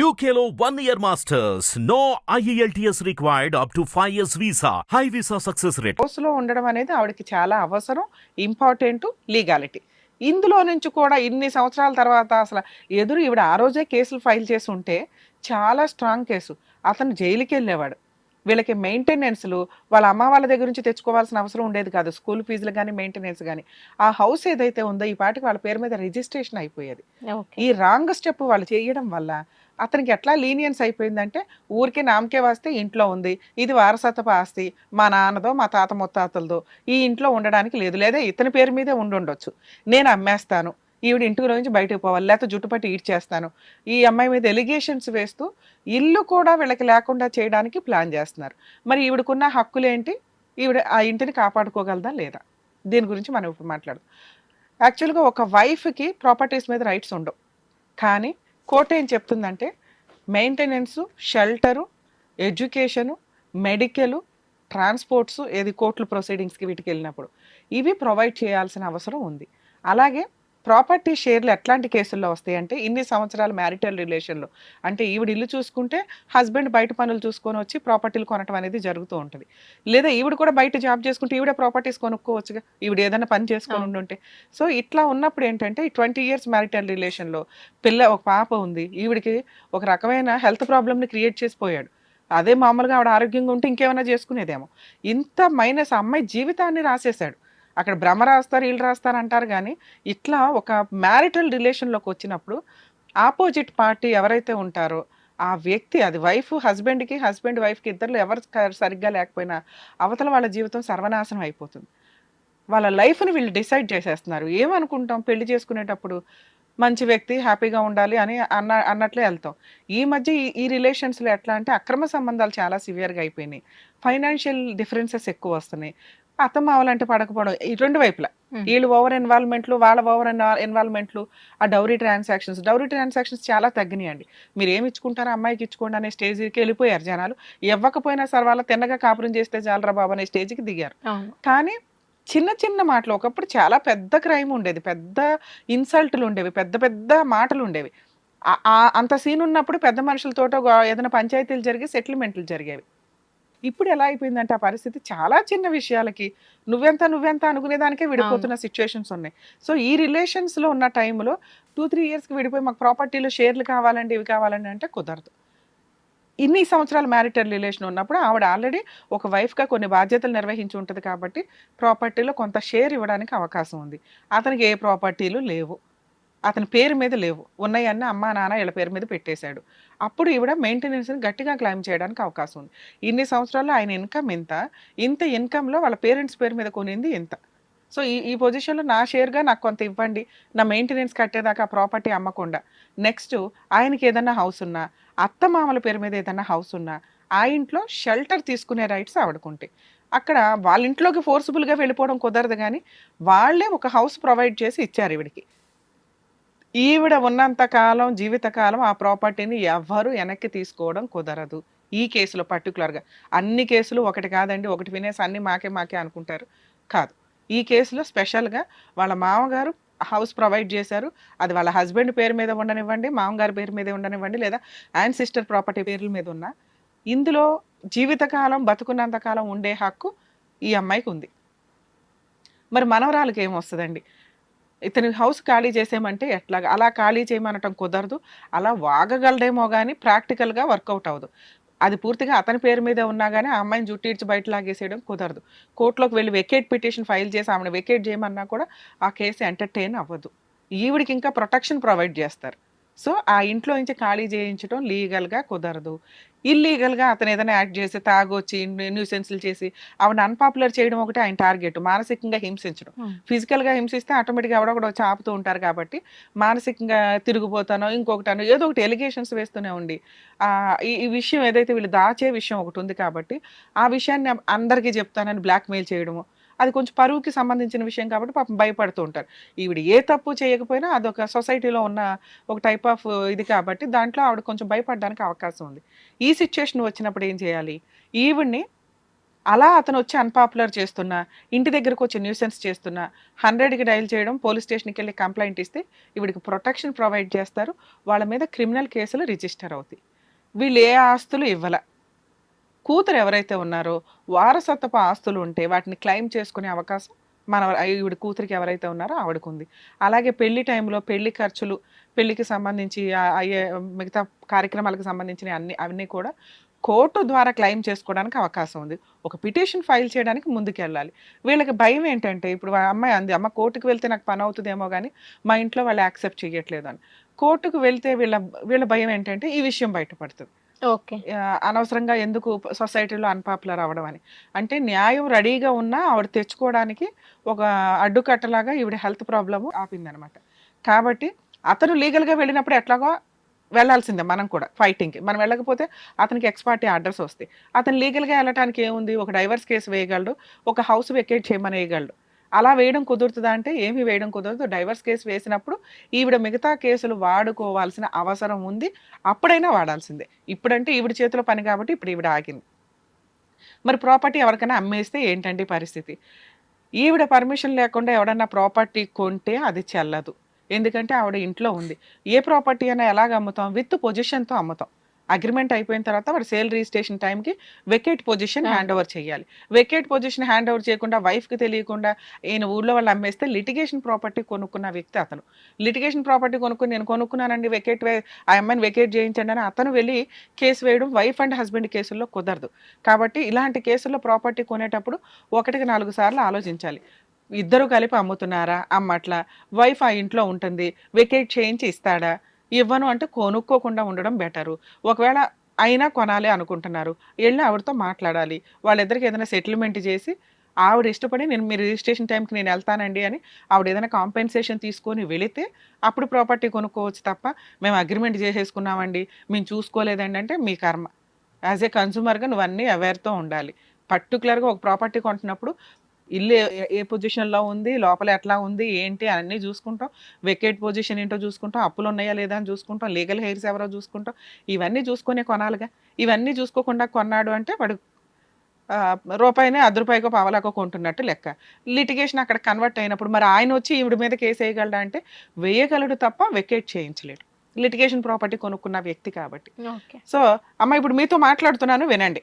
UKLO one year masters. No E IELTS required up to 5 years visa. High visa success rate. హౌస్లో ఉండడం అనేది ఆవిడకి చాలా అవసరం ఇంపార్టెంట్ లీగాలిటీ ఇందులో నుంచి కూడా ఇన్ని సంవత్సరాల తర్వాత అసలు ఎదురు ఈవిడ ఆ రోజే కేసులు ఫైల్ చేసి ఉంటే చాలా స్ట్రాంగ్ కేసు. అతను జైలుకి వెళ్ళేవాడు. వీళ్ళకి మెయింటెనెన్స్లు వాళ్ళ అమ్మ వాళ్ళ దగ్గర నుంచి తెచ్చుకోవాల్సిన అవసరం ఉండేది కాదు. స్కూల్ ఫీజులు కానీ మెయింటెనెన్స్ కానీ ఆ హౌస్ ఏదైతే ఉందో ఈ పాటికి వాళ్ళ పేరు మీద రిజిస్ట్రేషన్ అయిపోయేది. ఈ రాంగ్ స్టెప్ వాళ్ళు చేయడం వల్ల అతనికి ఎట్లా లీనియన్స్ అయిపోయిందంటే ఊరికే నామకే వస్తే ఇంట్లో ఉంది ఇది వారసత్వపు ఆస్తి మా నాన్నదో మా తాత ముత్తాతలదో ఈ ఇంట్లో ఉండడానికి లేదు. లేదా ఇతని పేరు మీదే ఉండుండొచ్చు నేను అమ్మేస్తాను ఈవిడ ఇంటిలో నుంచి బయటకు పోవాలి లేకపోతే జుట్టుపట్టి ఈడ్చేస్తాను ఈ అమ్మాయి మీద ఎలిగేషన్స్ వేస్తూ ఇల్లు కూడా వీళ్ళకి లేకుండా చేయడానికి ప్లాన్ చేస్తున్నారు. మరి ఈవిడకున్న హక్కులు ఏంటి ఈవిడ ఆ ఇంటిని కాపాడుకోగలదా లేదా? దీని గురించి మనం ఇప్పుడు మాట్లాడదాం. యాక్చువల్గా ఒక వైఫ్కి ప్రాపర్టీస్ మీద రైట్స్ ఉండవు. కానీ కోర్టు ఏం చెప్తుందంటే maintenance shelter education medical transports ఏది కోర్టుల ప్రొసీడింగ్స్కి వీటికి వెళ్ళినప్పుడు. ఇవి ప్రొవైడ్ చేయాల్సిన అవసరం ఉంది. అలాగే ప్రాపర్టీ షేర్లు ఎట్లాంటి కేసుల్లో వస్తాయి అంటే ఇన్ని సంవత్సరాల మ్యారిటల్ రిలేషన్లో. అంటే ఈవిడ ఇల్లు చూసుకుంటే హస్బెండ్ బయట పనులు చూసుకొని వచ్చి ప్రాపర్టీలు కొనటం అనేది జరుగుతూ ఉంటుంది. లేదా ఈవిడ కూడా బయట జాబ్ చేసుకుంటే ఈవిడ ప్రాపర్టీస్ కొనుక్కోవచ్చుగా. ఈవిడ ఏదైనా పని చేసుకొని ఉండుంటే. సో ఇట్లా ఉన్నప్పుడు ఏంటంటే ఈ ట్వంటీ ఇయర్స్ మ్యారిటల్ రిలేషన్లో పిల్ల ఒక పాప ఉంది. ఈవిడికి ఒక రకమైన హెల్త్ ప్రాబ్లమ్ని క్రియేట్ చేసిపోయాడు అదే మామూలుగా ఆవిడ ఆరోగ్యంగా ఉంటే ఇంకేమైనా చేసుకునేదేమో. ఇంత మైనస్ అమ్మాయి జీవితాన్ని రాసేశాడు. అక్కడ భ్రమ రాస్తారు వీళ్ళు రాస్తారు అంటారు కానీ ఇట్లా ఒక మ్యారిటల్ రిలేషన్లోకి వచ్చినప్పుడు ఆపోజిట్ పార్టీ ఎవరైతే ఉంటారో ఆ వ్యక్తి అది వైఫ్ హస్బెండ్కి హస్బెండ్ వైఫ్కి ఇద్దరు ఎవరు సరిగ్గా లేకపోయినా అవతల వాళ్ళ జీవితం సర్వనాశనం అయిపోతుంది. వాళ్ళ లైఫ్ని వీళ్ళు డిసైడ్ చేసేస్తున్నారు. ఏమనుకుంటాం పెళ్ళి చేసుకునేటప్పుడు? మంచి వ్యక్తి హ్యాపీగా ఉండాలి అని అన్న అన్నట్లే వెళ్తాం. ఈ మధ్య ఈ- ఈ రిలేషన్స్లో ఎట్లా అంటే అక్రమ సంబంధాలు చాలా సివియర్గా అయిపోయినాయి. ఫైనాన్షియల్ డిఫరెన్సెస్ ఎక్కువ వస్తున్నాయి. అత్తం మావాలంటే పడకపోవడం. ఈ రెండు వైపులా. వీళ్ళు ఓవర్ ఇన్వాల్వ్మెంట్లు వాళ్ళ ఓవర్ ఇన్వాల్వ్మెంట్లు ఆ డౌరీ ట్రాన్సాక్షన్స్. డౌరీ ట్రాన్సాక్షన్స్ చాలా తగ్గినాయండి. మీరు ఏమి ఇచ్చుకుంటారో అమ్మాయికి ఇచ్చుకోండి అనే స్టేజ్కి వెళ్ళిపోయారు జనాలు. ఇవ్వకపోయినా సరే వాళ్ళ తిన్నగా కాపురం చేస్తే చాలరా బాబు అనే స్టేజ్కి దిగారు. కానీ చిన్న చిన్న మాటలు ఒకప్పుడు చాలా పెద్ద క్రైమ్ ఉండేది. పెద్ద ఇన్సల్ట్లు ఉండేవి. పెద్ద పెద్ద మాటలు ఉండేవి. అంత సీన్ ఉన్నప్పుడు పెద్ద మనుషులతోటో గో- ఏదైనా పంచాయతీలు జరిగి సెటిల్మెంట్లు జరిగేవి. ఇప్పుడు ఎలా అయిపోయిందంటే ఆ పరిస్థితి చాలా చిన్న విషయాలకి నువ్వెంత నువ్వెంత అనుకునేదానికే విడిపోతున్న సిచ్యువేషన్స్ ఉన్నాయి. సో ఈ రిలేషన్స్లో ఉన్న టైంలో టూ త్రీ ఇయర్స్కి విడిపోయి మాకు ప్రాపర్టీలో షేర్లు కావాలండి ఇవి కావాలండి అంటే కుదరదు. ఇన్ని సంవత్సరాల మ్యారిటల్ రిలేషన్ ఉన్నప్పుడు ఆవిడ ఆల్రెడీ ఒక వైఫ్గా కొన్ని బాధ్యతలు నిర్వహించి ఉంటుంది కాబట్టి ప్రాపర్టీలో కొంత షేర్ ఇవ్వడానికి అవకాశం ఉంది. అతనికి ఏ ప్రాపర్టీలు లేవు. అతని పేరు మీద లేవు. ఉన్నాయన్నీ అమ్మా నాన్న వీళ్ళ పేరు మీద పెట్టేశాడు. అప్పుడు ఈవిడ మెయింటెనెన్స్ని గట్టిగా క్లైమ్ చేయడానికి అవకాశం ఉంది. ఇన్ని సంవత్సరాల్లో ఆయన ఇన్కమ్ ఇంత ఇంత ఇన్కంలో వాళ్ళ పేరెంట్స్ పేరు మీద కొనింది ఇంత సో ఈ ఈ పొజిషన్లో నా షేర్గా నాకు కొంత ఇవ్వండి. నా మెయింటెనెన్స్ కట్టేదాకా ప్రాపర్టీ అమ్మకుండా. నెక్స్ట్ ఆయనకి ఏదైనా హౌస్ ఉన్నా అత్త మామల పేరు మీద ఏదైనా హౌస్ ఉన్నా ఆ ఇంట్లో షెల్టర్ తీసుకునే రైట్స్ ఆవిడకుంటాయి అక్కడ వాళ్ళ ఇంట్లోకి ఫోర్సిబుల్గా వెళ్ళిపోవడం కుదరదు కానీ వాళ్ళే ఒక హౌస్ ప్రొవైడ్ చేసి ఇచ్చారు ఈవిడికి. ఈవిడ ఉన్నంత కాలం జీవితకాలం ఆ ప్రాపర్టీని ఎవ్వరు వెనక్కి తీసుకోవడం కుదరదు. ఈ కేసులో పర్టికులర్గా అన్ని కేసులు ఒకటి కాదండి ఒకటి వినేసి అన్ని మాకే మాకే అనుకుంటారు. కాదు. ఈ కేసులో స్పెషల్గా వాళ్ళ మామగారు హౌస్ ప్రొవైడ్ చేశారు. అది వాళ్ళ హస్బెండ్ పేరు మీద ఉండనివ్వండి మామగారి పేరు మీద ఉండనివ్వండి లేదా అండ్ సిస్టర్ ప్రాపర్టీ పేర్ల మీద ఉన్న ఇందులో జీవితకాలం బతుకున్నంతకాలం ఉండే హక్కు ఈ అమ్మాయికి ఉంది. మరి మనవరాలకి ఏమొస్తుందండి? ఇతని హౌస్ ఖాళీ చేసేయమంటే ఎట్లాగా? అలా ఖాళీ చేయమనటం కుదరదు. అలా వాగగలడేమో కానీ ప్రాక్టికల్గా వర్కౌట్ అవ్వదు. అది పూర్తిగా అతని పేరు మీదే ఉన్నా కానీ ఆ అమ్మాయిని జుట్టు ఇడ్చి బయట లాగేసేయడం కుదరదు. కోర్టులోకి వెళ్ళి వెకేట్ పిటిషన్ ఫైల్ చేసి ఆమెను వెకేట్ చేయమన్నా కూడా ఆ కేసు ఎంటర్టైన్ అవ్వదు. ఈవిడికి ఇంకా ప్రొటెక్షన్ ప్రొవైడ్ చేస్తారు. సో ఆ ఇంట్లో నుంచి ఖాళీ చేయించడం లీగల్గా కుదరదు. ఇల్లీగల్గా అతను ఏదైనా యాక్ట్ చేసి తాగొచ్చి న్యూసెన్స్లు చేసి ఆవిడ అన్పాపులర్ చేయడం ఒకటి ఆయన టార్గెట్. మానసికంగా హింసించడం. ఫిజికల్గా హింసిస్తే ఆటోమేటిక్గా ఎవడో వచ్చి ఆపుతూ ఉంటారు కాబట్టి మానసికంగా తిరిగిపోతానో ఇంకొకటనో ఏదో ఒకటి ఎలిగేషన్స్ వేస్తూనే ఉండి. ఈ విషయం ఏదైతే వీళ్ళు దాచే విషయం ఒకటి ఉంది కాబట్టి ఆ విషయాన్ని అందరికీ చెప్తానని బ్లాక్మెయిల్ చేయడము. అది కొంచెం పరువుకి సంబంధించిన విషయం కాబట్టి పాపం భయపడుతూ ఉంటారు. ఈవిడ ఏ తప్పు చేయకపోయినా అదొక సొసైటీలో ఉన్న ఒక టైప్ ఆఫ్ ఇది కాబట్టి దాంట్లో ఆవిడ కొంచెం భయపడడానికి అవకాశం ఉంది. ఈ సిచ్యుయేషన్ వచ్చినప్పుడు ఏం చేయాలి? ఈవిడ్ని అలా అతను వచ్చి అన్పాపులర్ చేస్తున్నా ఇంటి దగ్గరకు వచ్చి న్యూసెన్స్ చేస్తున్నా హండ్రెడ్కి డైల్ చేయడం పోలీస్ స్టేషన్కి వెళ్ళి కంప్లైంట్ ఇస్తే ఇవిడికి ప్రొటెక్షన్ ప్రొవైడ్ చేస్తారు. వాళ్ళ మీద క్రిమినల్ కేసులు రిజిస్టర్ అవుతాయి. వీళ్ళు ఏ ఆస్తులు ఇవ్వలే. కూతురు ఎవరైతే ఉన్నారో వారసత్వపు ఆస్తులు ఉంటే వాటిని క్లెయిమ్ చేసుకునే అవకాశం మన ఈవిడ కూతురికి ఎవరైతే ఉన్నారో ఆవిడకు ఉంది అలాగే పెళ్ళి టైంలో పెళ్ళి ఖర్చులు పెళ్ళికి సంబంధించి అయ్యే మిగతా కార్యక్రమాలకు సంబంధించిన అన్ని అవన్నీ కూడా కోర్టు ద్వారా క్లెయిమ్ చేసుకోవడానికి అవకాశం ఉంది. ఒక పిటిషన్ ఫైల్ చేయడానికి ముందుకెళ్ళాలి. వీళ్ళకి భయం ఏంటంటే ఇప్పుడు అమ్మాయి అంది అమ్మ కోర్టుకు వెళ్తే నాకు పని అవుతుందేమో కానీ మా ఇంట్లో వాళ్ళు యాక్సెప్ట్ చేయట్లేదు అని. కోర్టుకు వెళ్తే వీళ్ళ వీళ్ళ భయం ఏంటంటే ఈ విషయం బయటపడుతుంది. అనవసరంగా ఎందుకు సొసైటీలో అన్పాపులర్ అవ్వడం అని అంటే న్యాయం రెడీగా ఉన్నా ఆవిడ తెచ్చుకోవడానికి ఒక అడ్డుకట్టలాగా ఈవిడ హెల్త్ ప్రాబ్లమ్ ఆపిందనమాట. కాబట్టి అతను లీగల్గా వెళ్ళినప్పుడు ఎట్లాగో వెళ్ళాల్సిందే మనం కూడా ఫైటింగ్కి. మనం వెళ్ళకపోతే అతనికి ఎక్స్పార్టీ ఆర్డర్స్ వస్తాయి. అతను లీగల్గా వెళ్ళటానికి ఏముంది? ఒక డైవర్స్ కేసు వేయగలడు ఒక హౌస్ వెకేట్ చేయమని వేయగలడు. అలా వేయడం కుదురుతుందా అంటే ఏమి వేయడం కుదరదు. డైవర్స్ కేసు వేసినప్పుడు ఈవిడ మిగతా కేసులు వాడుకోవాల్సిన అవసరం ఉంది. అప్పుడైనా వాడాల్సిందే. ఇప్పుడంటే ఈవిడ చేతిలో పని కాబట్టి ఇప్పుడు ఈవిడ ఆగింది. మరి ప్రాపర్టీ ఎవరికైనా అమ్మేస్తే ఏంటండి పరిస్థితి? ఈవిడ పర్మిషన్ లేకుండా ఎవడన్నా ప్రాపర్టీ కొంటే అది చెల్లదు. ఎందుకంటే ఆవిడ ఇంట్లో ఉంది. ఏ ప్రాపర్టీ అయినా ఎలాగ అమ్ముతాం? విత్ పొజిషన్తో అమ్ముతాం. అగ్రిమెంట్ అయిపోయిన తర్వాత వాడు సేల్ రిజిస్ట్రేషన్ టైంకి వెకేట్ పొజిషన్. హ్యాండ్ ఓవర్ చేయాలి. వెకేట్ పొజిషన్ హ్యాండ్ ఓవర్ చేయకుండా వైఫ్కి తెలియకుండా ఈయన ఊళ్ళో వాళ్ళు అమ్మేస్తే లిటిగేషన్ ప్రాపర్టీ కొనుక్కున్న వ్యక్తి అతను. లిటిగేషన్ ప్రాపర్టీ కొనుక్కుని నేను కొనుక్కున్నానండి వెకేట్ ఆ అమ్మాయిని వెకేట్ చేయించండి అని అతను వెళ్ళి కేసు వేయడం వైఫ్ అండ్ హస్బెండ్ కేసుల్లో కుదరదు. కాబట్టి ఇలాంటి కేసుల్లో ప్రాపర్టీ కొనేటప్పుడు ఒకటికి నాలుగు సార్లు ఆలోచించాలి. ఇద్దరు కలిపి అమ్ముతున్నారా? అమ్మట్లా. వైఫ్ ఆ ఇంట్లో ఉంటుంది. వెకేట్ చేయించి ఇస్తాడా? ఇవ్వను అంటే కొనుక్కోకుండా ఉండడం బెటరు. ఒకవేళ అయినా కొనాలి అనుకుంటున్నారు. వెళ్ళి ఆవిడతో మాట్లాడాలి. వాళ్ళిద్దరికి ఏదైనా సెటిల్మెంట్ చేసి ఆవిడ ఇష్టపడి నేను మీ రిజిస్ట్రేషన్ టైంకి నేను వెళ్తానండి అని ఆవిడ ఏదైనా కాంపెన్సేషన్ తీసుకొని వెళితే అప్పుడు ప్రాపర్టీ కొనుక్కోవచ్చు తప్ప మేము అగ్రిమెంట్ చేసేసుకున్నామండి. మేము చూసుకోలేదండి అంటే మీ కర్మ. యాజ్ ఏ కన్సూమర్గా నువ్వు అన్నీ అవేర్తో ఉండాలి. పర్టికులర్గా ఒక ప్రాపర్టీ కొంటున్నప్పుడు ఇల్లు ఏ- ఏ పొజిషన్లో ఉంది లోపల ఎట్లా ఉంది ఏంటి అన్నీ చూసుకుంటాం. వెకేట్ పొజిషన్ ఏంటో చూసుకుంటాం. అప్పులు ఉన్నాయా లేదా అని చూసుకుంటాం. లీగల్ హెయిర్స్ ఎవరో చూసుకుంటాం. ఇవన్నీ చూసుకునే కొనాలిగా. ఇవన్నీ చూసుకోకుండా కొన్నాడు అంటే వాడు రూపాయిని అర్ధ రూపాయికో పావలాకో కొంటున్నట్టు లెక్క. లిటిగేషన్ అక్కడ కన్వర్ట్ అయినప్పుడు మరి ఆయన వచ్చి ఈవిడ మీద కేసు వేయగలడా అంటే వేయగలడు తప్ప వెకేట్ చేయించలేడు. లిటిగేషన్ ప్రాపర్టీ కొనుక్కున్న వ్యక్తి కాబట్టి. ఓకే. సో అమ్మ ఇప్పుడు మీతో మాట్లాడుతున్నాను వినండి.